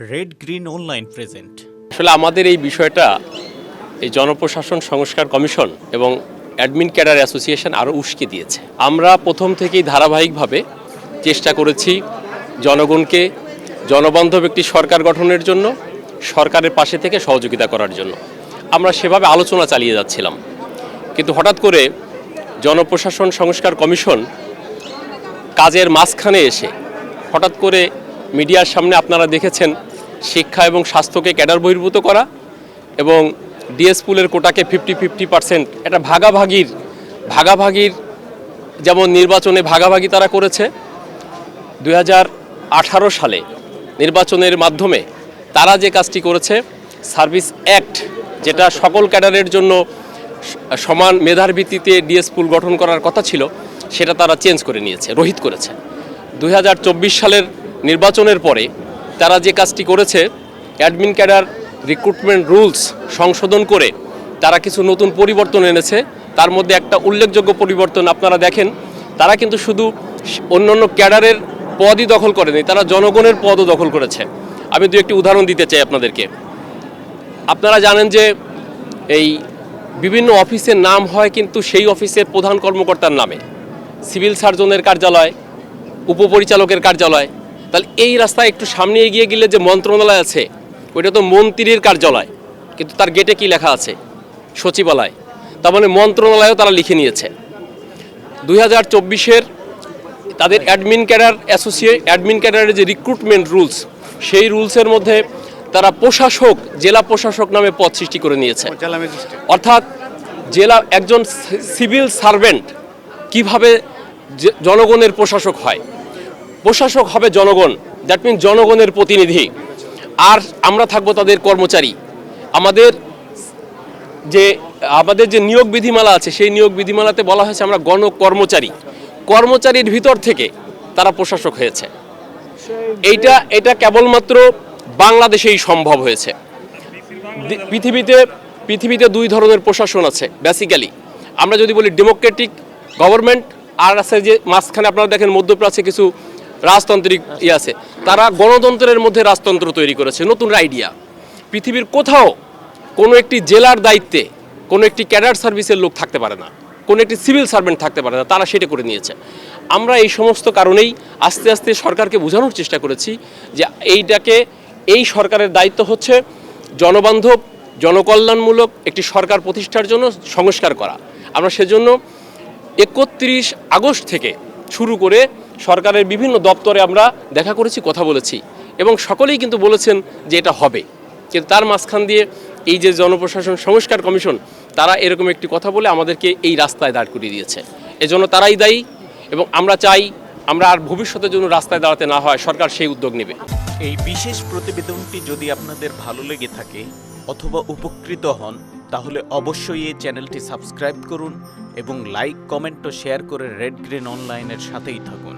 Red green online present আসলে আমাদের এই বিষয়টা এই জনপ্রশাসন সংস্কার কমিশন এবং অ্যাডমিন ক্যাডার অ্যাসোসিয়েশন আরও উস্কে দিয়েছে। আমরা প্রথম থেকেই ধারাবাহিকভাবে চেষ্টা করেছি জনগণকে, জনবান্ধব একটি সরকার গঠনের জন্য, সরকারের পাশে থেকে সহযোগিতা করার জন্য। আমরা সেভাবে আলোচনা চালিয়ে যাচ্ছিলাম। কিন্তু হঠাৎ করে জনপ্রশাসন সংস্কার কমিশন কাজের মাঝখানে এসে হঠাৎ করে মিডিয়ার সামনে আপনারা দেখেছেন শিক্ষা এবং স্বাস্থ্যকে ক্যাডার বহির্ভূত করা এবং ডিএস পুলের কোটাকে ফিফটি ফিফটি পার্সেন্ট এটা ভাগাভাগির ভাগাভাগির যেমন নির্বাচনে ভাগাভাগি তারা করেছে দু হাজার আঠারো সালে নির্বাচনের মাধ্যমে তারা যে কাজটি করেছে, সার্ভিস অ্যাক্ট, যেটা সকল ক্যাডারের জন্য সমান মেধার ভিত্তিতে ডিএস পুল গঠন করার কথা ছিল, সেটা তারা চেঞ্জ করে নিয়েছে, রহিত করেছে। দু হাজার চব্বিশ সালের নির্বাচনের পরে তারা যে কাজটি করেছে অ্যাডমিন ক্যাডার রিক্রুটমেন্ট রুলস সংশোধন করে তারা কিছু নতুন পরিবর্তন এনেছে। তার মধ্যে একটা উল্লেখযোগ্য পরিবর্তন আপনারা দেখেন, তারা কিন্তু শুধু অন্যান্য ক্যাডারের পদই দখল করেনি, তারা জনগণের পদও দখল করেছে। আমি দু একটি উদাহরণ দিতে চাই আপনাদেরকে। আপনারা জানেন যে এই বিভিন্ন অফিসের নাম হয় কিন্তু সেই অফিসের প্রধান কর্মকর্তার নামে। সিভিল সার্জনের কার্যালয়, উপপরিচালকের কার্যালয় তাহলে এই রাস্তায় একটু সামনে এগিয়ে গেলে যে মন্ত্রণালয় আছে ওইটা তো মন্ত্রীর কার্যালয় কিন্তু তার গেটে কি লেখা আছে? সচিবালয়। তার মানে মন্ত্রণালয়ও তারা লিখে নিয়েছে। দুই হাজার চব্বিশের তাদের অ্যাডমিন ক্যাডার অ্যাসোসিয়ে অ্যাডমিন ক্যাডারের যে রিক্রুটমেন্ট রুলস সেই রুলসের মধ্যে তারা প্রশাসক জেলা প্রশাসক নামে পদ সৃষ্টি করে নিয়েছে। অর্থাৎ জেলা একজন সিভিল সার্ভেন্ট কীভাবে জনগণের প্রশাসক হয়? প্রশাসক হবে জনগণ দ্যাট মিন জনগণের প্রতিনিধি। আর আমরা থাকব তাদের কর্মচারী। আমাদের যে আমাদের যে নিয়োগ বিধিমালা আছে, সেই নিয়োগ বিধিমালাতে বলা হয়েছে আমরা গণ কর্মচারী কর্মচারীর ভিতর থেকে তারা প্রশাসক হয়েছে। এইটা, এটা কেবলমাত্র বাংলাদেশেই সম্ভব হয়েছে। পৃথিবীতে পৃথিবীতে দুই ধরনের প্রশাসন আছে বেসিক্যালি আমরা যদি বলি ডেমোক্রেটিক গভর্নমেন্ট আর আছে যে মাঝখানে আপনারা দেখেন মধ্যপ্রাচ্যে কিছু রাজতান্ত্রিক ইয়ে আছে। তারা গণতন্ত্রের মধ্যে রাজতন্ত্র তৈরি করেছে, নতুন আইডিয়া পৃথিবীর কোথাও কোনো একটি জেলার দায়িত্বে কোনো একটি ক্যাডার সার্ভিসের লোক থাকতে পারে না, কোনো একটি সিভিল সার্ভেন্ট থাকতে পারে না, তারা সেটা করে নিয়েছে। আমরা এই সমস্ত কারণেই আস্তে আস্তে সরকারকে বোঝানোর চেষ্টা করেছি যে এইটাকে, এই সরকারের দায়িত্ব হচ্ছে জনবান্ধব, জনকল্যাণমূলক একটি সরকার প্রতিষ্ঠার জন্য সংস্কার করা। আমরা সেজন্য একত্রিশ আগস্ট থেকে শুরু করে সরকারের বিভিন্ন দপ্তরে আমরা দেখা করেছি, কথা বলেছি। এবং সকলেই কিন্তু বলেছেন যে এটা হবে। কিন্তু তার মাঝখান দিয়ে এই যে জনপ্রশাসন সংস্কার কমিশন, তারা এরকম একটি কথা বলে আমাদেরকে এই রাস্তায় দাঁড় করিয়ে দিয়েছে। এজন্য তারাই দায়ী এবং আমরা চাই আমরা আর ভবিষ্যতের জন্য রাস্তায় দাঁড়াতে না হয়, সরকার সেই উদ্যোগ নেবে। এই বিশেষ প্রতিবেদনটি যদি আপনাদের ভালো লেগে থাকে অথবা উপকৃত হন, তাহলে অবশ্যই এই চ্যানেলটি সাবস্ক্রাইব করুন এবং লাইক, কমেন্ট ও শেয়ার করে রেড গ্রিন অনলাইনের সাথেই থাকুন।